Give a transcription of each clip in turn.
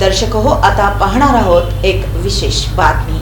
दर्शक हो आता पाहणार आहोत एक विशेष बातमी.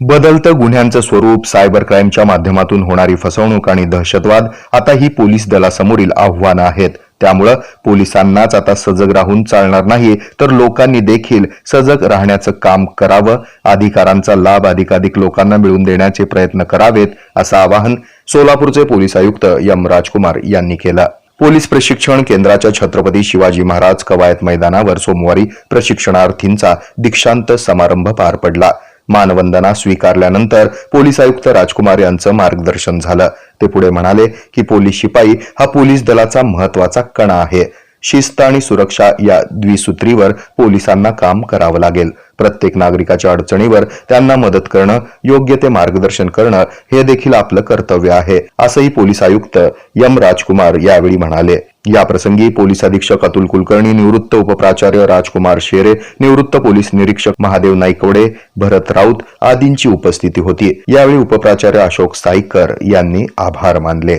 बदलतं गुन्ह्यांचं स्वरूप सायबर क्राईमच्या माध्यमातून होणारी फसवणूक आणि दहशतवाद आता ही पोलीस दलासमोरील आव्हानं आहेत. त्यामुळं पोलिसांनाच आता सजग राहून चालणार नाही तर लोकांनी देखील सजग राहण्याचं काम करावं अधिकारांचा लाभ अधिकाधिक लोकांना मिळवून देण्याचे प्रयत्न करावेत असं आवाहन सोलापूरचे पोलीस आयुक्त एम राजकुमार यांनी केलं. पोलीस प्रशिक्षण केंद्राच्या छत्रपती शिवाजी महाराज कवायत मैदानावर सोमवारी प्रशिक्षणार्थींचा दीक्षांत समारंभ पार पडला. मानवंदना स्वीकारल्यानंतर पोलीस आयुक्त राजकुमार यांचं मार्गदर्शन झालं. ते पुढे म्हणाले की पोलीस शिपाई हा पोलीस दलाचा महत्त्वाचा कणा आहे. शिस्त आणि सुरक्षा या द्विसूत्रीवर पोलिसांना काम करावं लागेल. प्रत्येक नागरिकाच्या अडचणीवर त्यांना मदत करणं योग्य ते मार्गदर्शन करणं हे देखील आपलं कर्तव्य आहे असंही पोलीस आयुक्त एम राजकुमार यावेळी म्हणाले. याप्रसंगी पोलीस अधीक्षक अतुल कुलकर्णी निवृत्त उपप्राचार्य राजकुमार शेरे निवृत्त पोलीस निरीक्षक महादेव नाईकवडे भरत राऊत आदींची उपस्थिती होती. यावेळी उपप्राचार्य अशोक साईकर यांनी आभार मानले.